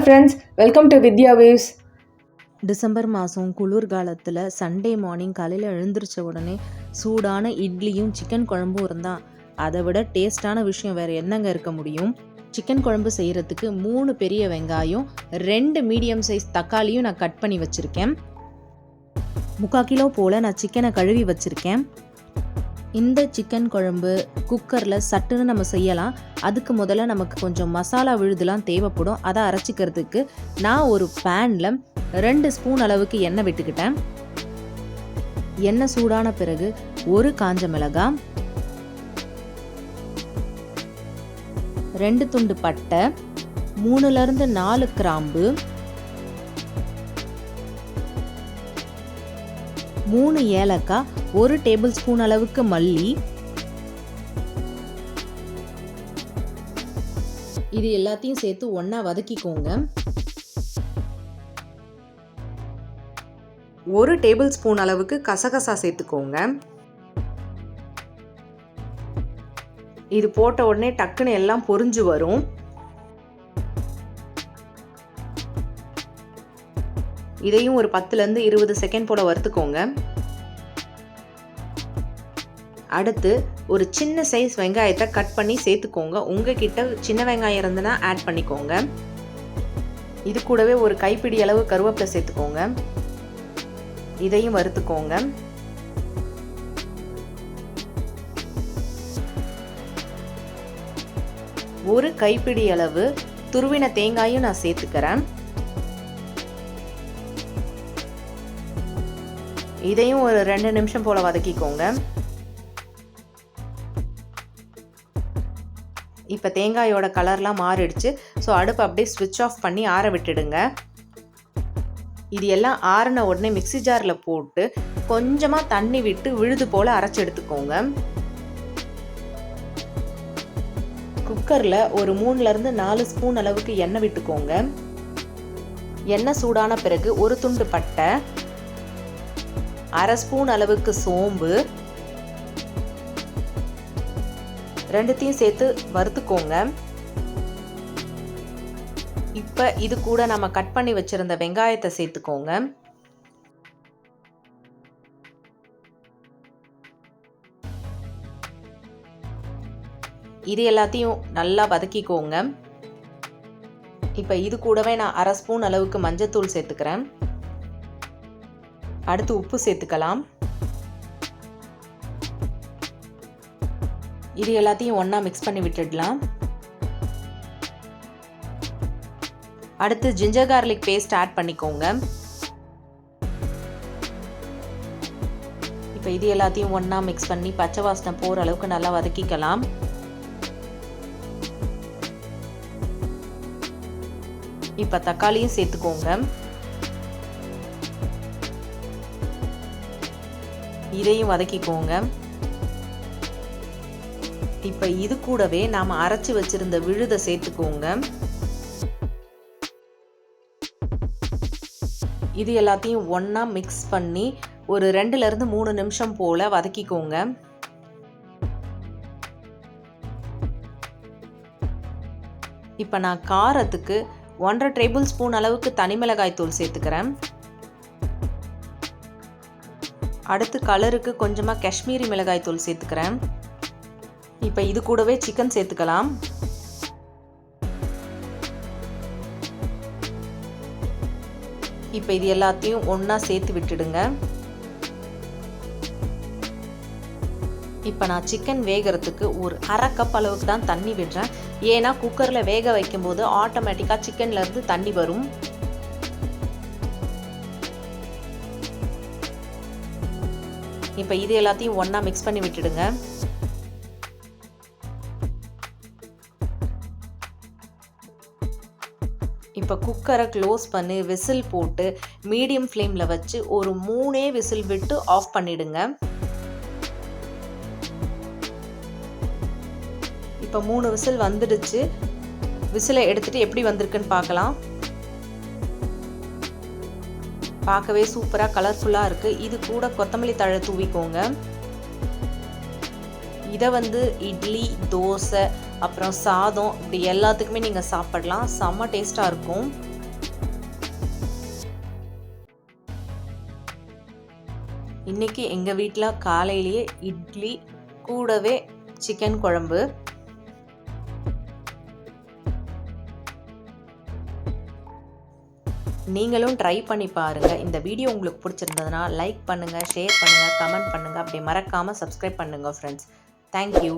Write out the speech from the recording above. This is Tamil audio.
Hello friends welcome to Vidya waves December மாதம் குளிர்காலத்தில் சண்டே மார்னிங் காலையில் எழுந்திரிச்ச உடனே சூடான இட்லியும் சிக்கன் குழம்பும் இருந்தால் அதை விட டேஸ்டான விஷயம் வேறு என்னங்க இருக்க முடியும்? சிக்கன் குழம்பு செய்கிறதுக்கு மூணு பெரிய வெங்காயம் ரெண்டு மீடியம் சைஸ் தக்காளியும் நான் கட் பண்ணி வச்சுருக்கேன். முக்கால் கிலோ போல் நான் சிக்கனை கழுவி வச்சுருக்கேன். இந்த சிக்கன் குழம்பு குக்கரில் சட்டுன்னு நம்ம செய்யலாம். அதுக்கு முதல்ல நமக்கு கொஞ்சம் மசாலா விழுதுலாம் தேவைப்படும். அதை அரைச்சிக்கிறதுக்கு நான் ஒரு பேனில் ரெண்டு ஸ்பூன் அளவுக்கு எண்ணெய் விட்டுக்கிட்டேன். எண்ணெய் சூடான பிறகு ஒரு காஞ்ச மிளகாய் ரெண்டு துண்டு பட்டை மூணுலேருந்து நாலு கிராம்பு மூணு ஏலக்காய் ஒரு டேபிள் ஸ்பூன் அளவுக்கு மல்லி. இது எல்லாத்தையும் சேர்த்து ஒன்றா வதக்கிக்கோங்க. ஒரு டேபிள் ஸ்பூன் அளவுக்கு கசகசா சேர்த்துக்கோங்க. இது போட்ட உடனே டக்குன்னு எல்லாம் பொரிஞ்சு வரும். இதையும் ஒரு பத்துலேருந்து இருபது செகண்ட் போல் வறுத்துக்கோங்க. அடுத்து ஒரு சின்ன சைஸ் வெங்காயத்தை கட் பண்ணி சேர்த்துக்கோங்க. உங்ககிட்ட சின்ன வெங்காயம் இருந்ததுன்னா ஆட் பண்ணிக்கோங்க. இது கூடவே ஒரு கைப்பிடி அளவு கருவேப்பிலை சேர்த்துக்கோங்க. இதையும் வறுத்துக்கோங்க. ஒரு கைப்பிடி அளவு துருவின தேங்காயும் நான் சேர்த்துக்கிறேன். இதையும் ஒரு ரெண்டு நிமிஷம் போல் வதக்கிக்கோங்க. இப்போ தேங்காயோட கலர்லாம் மாறிடுச்சு. ஸோ அடுப்பு அப்படியே ஸ்விட்ச் ஆஃப் பண்ணி ஆற விட்டுடுங்க. இது எல்லாம் ஆறின உடனே மிக்சி ஜாரில் போட்டு கொஞ்சமாக தண்ணி விட்டு விழுது போல் அரைச்சி எடுத்துக்கோங்க. குக்கரில் ஒரு மூணுலேருந்து நாலு ஸ்பூன் அளவுக்கு எண்ணெய் விட்டுக்கோங்க. எண்ணெய் சூடான பிறகு ஒரு துண்டு பட்டை. அரை ஸ்பூன் அளவுக்கு சோம்பு. ரெண்டுத்தையும் சேர்த்து வறுத்துக்கோங்க. இப்போ இது கூட நம்ம கட் பண்ணி வச்சுருந்த வெங்காயத்தை சேர்த்துக்கோங்க. இது எல்லாத்தையும் நல்லா வதக்கிக்கோங்க. இப்போ இது கூடவே நான் அரை ஸ்பூன் அளவுக்கு மஞ்சத்தூள் சேர்த்துக்கிறேன். அடுத்து உப்பு சேர்த்துக்கலாம். இது எல்லாத்தையும் ஒன்றா மிக்ஸ் பண்ணி விட்டுடலாம். அடுத்து ஜிஞ்சர் கார்லிக் பேஸ்ட் ஆட் பண்ணிக்கோங்க. இப்போ இது எல்லாத்தையும் ஒன்றா மிக்ஸ் பண்ணி பச்சை வாசனை போகிற அளவுக்கு நல்லா வதக்கிக்கலாம். இப்போ தக்காளியும் சேர்த்துக்கோங்க. இதையும் வதக்கிக்கோங்க. இப்போ இது கூடவே நாம் அரைச்சி வச்சிருந்த விழுதை சேர்த்துக்கோங்க. இது எல்லாத்தையும் ஒன்றா மிக்ஸ் பண்ணி ஒரு ரெண்டுலேருந்து மூணு நிமிஷம் போல் வதக்கிக்கோங்க. இப்போ நான் காரத்துக்கு ஒன்றரை டேபிள் ஸ்பூன் அளவுக்கு தனி மிளகாய் தூள் சேர்த்துக்கிறேன். அடுத்து கலருக்கு கொஞ்சமாக காஷ்மீரி மிளகாய் தூள் சேர்த்துக்கிறேன். இப்போ இது கூடவே சிக்கன் சேர்த்துக்கலாம். இப்போ இது எல்லாத்தையும் ஒன்றா சேர்த்து விட்டுடுங்க. இப்போ நான் சிக்கன் வேகிறதுக்கு ஒரு அரை கப் அளவுக்கு தான் தண்ணி விடுறேன். ஏன்னா குக்கரில் வேக வைக்கும்போது ஆட்டோமேட்டிக்காக சிக்கன்லேருந்து தண்ணி வரும். இப்போ இது எல்லாத்தையும் ஒன்றா மிக்ஸ் பண்ணி விட்டுடுங்க. இப்போ குக்கரை க்ளோஸ் பண்ணி விசில் போட்டு மீடியம் ஃப்ளேமில் வச்சு ஒரு மூணே விசில் விட்டு ஆஃப் பண்ணிடுங்க. இப்போ மூணு விசில் வந்துடுச்சு. விசிலை எடுத்துட்டு எப்படி வந்திருக்குன்னு பார்க்கலாம். பார்க்கவே சூப்பராக கலர்ஃபுல்லாக இருக்குது இது கூட கொத்தமல்லி தழை தூவிக்கோங்க. இதை வந்து இட்லி தோசை அப்புறம் சாதம் இப்படி எல்லாத்துக்குமே நீங்கள் சாப்பிடலாம். செம்ம டேஸ்ட்டாக இருக்கும். இன்றைக்கி எங்கள் வீட்டில் காலையிலேயே இட்லி கூடவே சிக்கன் குழம்பு. நீங்களும் ட்ரை பண்ணி பாருங்கள் இந்த வீடியோ உங்களுக்கு பிடிச்சிருந்ததுன்னா லைக் பண்ணுங்கள் ஷேர் பண்ணுங்கள் கமெண்ட் பண்ணுங்கள் அப்படி மறக்காமல் சப்ஸ்கிரைப் பண்ணுங்கள் ஃப்ரெண்ட்ஸ் தேங்க்யூ